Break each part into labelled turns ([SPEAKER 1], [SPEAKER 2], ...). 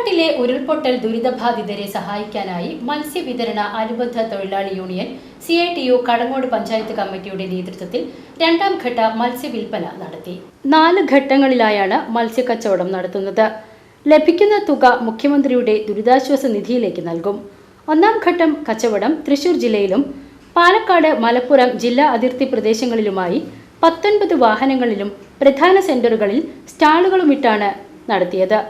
[SPEAKER 1] വയനാട്ടിലെ ഉരുൾപൊട്ടൽ ദുരിതബാധിതരെ സഹായിക്കാനായി മത്സ്യവിതരണ അനുബന്ധ തൊഴിലാളി union C I T U Kadangode panchayat കമ്മിറ്റിയുടെ നേതൃത്വത്തിൽ രണ്ടാം ഘട്ട മത്സ്യവിൽപ്പന നടത്തി. നാല് ഘട്ടങ്ങളിലായാണ് മത്സ്യക്കച്ചവടം നടത്തുന്നത്. ലഭിക്കുന്ന തുക മുഖ്യമന്ത്രിയുടെ ദുരിതാശ്വാസ നിധിയിലേക്ക് നൽകും. ഒന്നാം ഘട്ടം കച്ചവടം തൃശൂർ ജില്ലയിലും പാലക്കാട് മലപ്പുറം ജില്ലാ അതിർത്തി പ്രദേശങ്ങളിലുമായി പത്തൊൻപത് വാഹനങ്ങളിലും പ്രധാന സെന്ററുകളിൽ സ്റ്റാളുകളുമിട്ടാണ് നടത്തിയത്.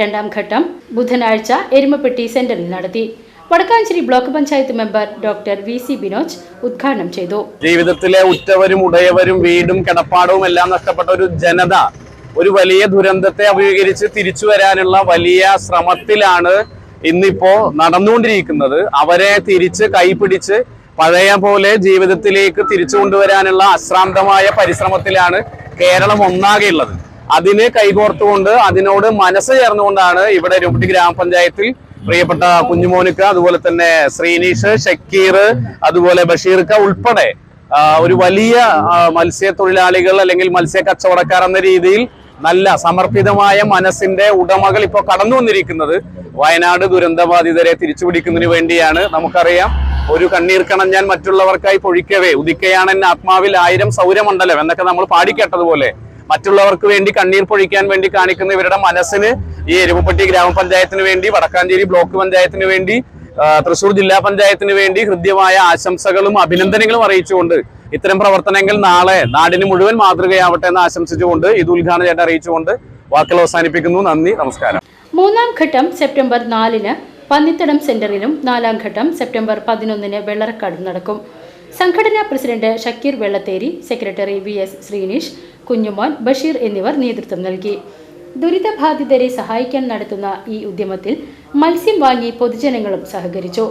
[SPEAKER 1] രണ്ടാം ഘട്ടം ബുധനാഴ്ച എരുമപ്പെട്ടി സെന്ററിൽ നടത്തി. Wadakkanchery block panchayat member doctor V C Binoj ഉദ്ഘാടനം ചെയ്തു.
[SPEAKER 2] ജീവിതത്തിലെ ഉറ്റവരും ഉടയവരും വീടും കിടപ്പാടവും എല്ലാം നഷ്ടപ്പെട്ട ഒരു ജനത ഒരു വലിയ ദുരന്തത്തെ അഭിമുഖീകരിച്ച് തിരിച്ചു വരാനുള്ള വലിയ ശ്രമത്തിലാണ് ഇന്നിപ്പോ നടന്നുകൊണ്ടിരിക്കുന്നത്. അവരെ തിരിച്ച് കൈപിടിച്ച് പഴയ പോലെ ജീവിതത്തിലേക്ക് തിരിച്ചു കൊണ്ടുവരാനുള്ള അശ്രാന്തമായ പരിശ്രമത്തിലാണ് കേരളം ഒന്നാകെ ഉള്ളത് അതിന് കൈകോർത്തുകൊണ്ട് അതിനോട് മനസ്സ് ചേർന്നുകൊണ്ടാണ് ഇവിടെ രൂപട്ടി ഗ്രാമപഞ്ചായത്തിൽ പ്രിയപ്പെട്ട കുഞ്ഞുമോനിക്ക അതുപോലെ തന്നെ ശ്രീനീഷ് ഷക്കീർ അതുപോലെ ബഷീർക്ക ഉൾപ്പെടെ ഒരു വലിയ മത്സ്യത്തൊഴിലാളികൾ അല്ലെങ്കിൽ മത്സ്യ കച്ചവടക്കാർ എന്ന രീതിയിൽ നല്ല സമർപ്പിതമായ മനസ്സിന്റെ ഉടമകൾ ഇപ്പോൾ കടന്നു വന്നിരിക്കുന്നത് വയനാട് ദുരന്തബാധിതരെ തിരിച്ചുപിടിക്കുന്നതിന് വേണ്ടിയാണ്. നമുക്കറിയാം ഒരു കണ്ണീർ കണം ഞാൻ മറ്റുള്ളവർക്കായി പൊഴിക്കവേ ഉദിക്കയാണ് എന്നെ ആത്മാവിൽ ആയിരം സൗരമണ്ഡലം എന്നൊക്കെ നമ്മൾ പാടിക്കേട്ടതുപോലെ മറ്റുള്ളവർക്ക് വേണ്ടി കണ്ണീർ പൊഴിക്കാൻ വേണ്ടി കാണിക്കുന്ന ഇവരുടെ മനസ്സിന് ഈ എരുമപ്പെട്ടി ഗ്രാമപഞ്ചായത്തിന് വേണ്ടി വടക്കാഞ്ചേരി ബ്ലോക്ക് പഞ്ചായത്തിന് വേണ്ടി തൃശൂർ ജില്ലാ പഞ്ചായത്തിന് വേണ്ടി ഹൃദ്യമായ ആശംസകളും അഭിനന്ദനങ്ങളും അറിയിച്ചുകൊണ്ട് ഇത്തരം പ്രവർത്തനങ്ങൾ നാളെ നാടിന് മുഴുവൻ മാതൃകയാവട്ടെ എന്ന് ആശംസിച്ചുകൊണ്ട് ഇത് ഉദ്ഘാടനം ചെയ്ത് അറിയിച്ചുകൊണ്ട് വാക്കുകൾ അവസാനിപ്പിക്കുന്നു. നന്ദി നമസ്കാരം.
[SPEAKER 1] മൂന്നാം ഘട്ടം സെപ്റ്റംബർ നാലിന് പന്നിത്തടം സെന്ററിലും നാലാം ഘട്ടം സെപ്റ്റംബർ പതിനൊന്നിന് വെള്ളറക്കാടും നടക്കും. സംഘടനാ president Shakeer Vellatheri secretary V S Sreenish Kunjumon Basheer എന്നിവർ നേതൃത്വം നൽകി. ദുരിതബാധിതരെ സഹായിക്കാൻ നടത്തുന്ന ഈ ഉദ്യമത്തിൽ മത്സ്യം വാങ്ങി പൊതുജനങ്ങളും സഹകരിച്ചു.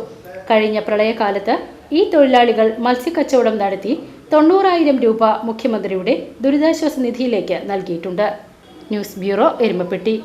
[SPEAKER 1] കഴിഞ്ഞ പ്രളയകാലത്ത് ഈ തൊഴിലാളികൾ മത്സ്യക്കച്ചവടം നടത്തി തൊണ്ണൂറായിരം രൂപ മുഖ്യമന്ത്രിയുടെ ദുരിതാശ്വാസ നിധിയിലേക്ക് നൽകിയിട്ടുണ്ട്. News bureau Erumapetty.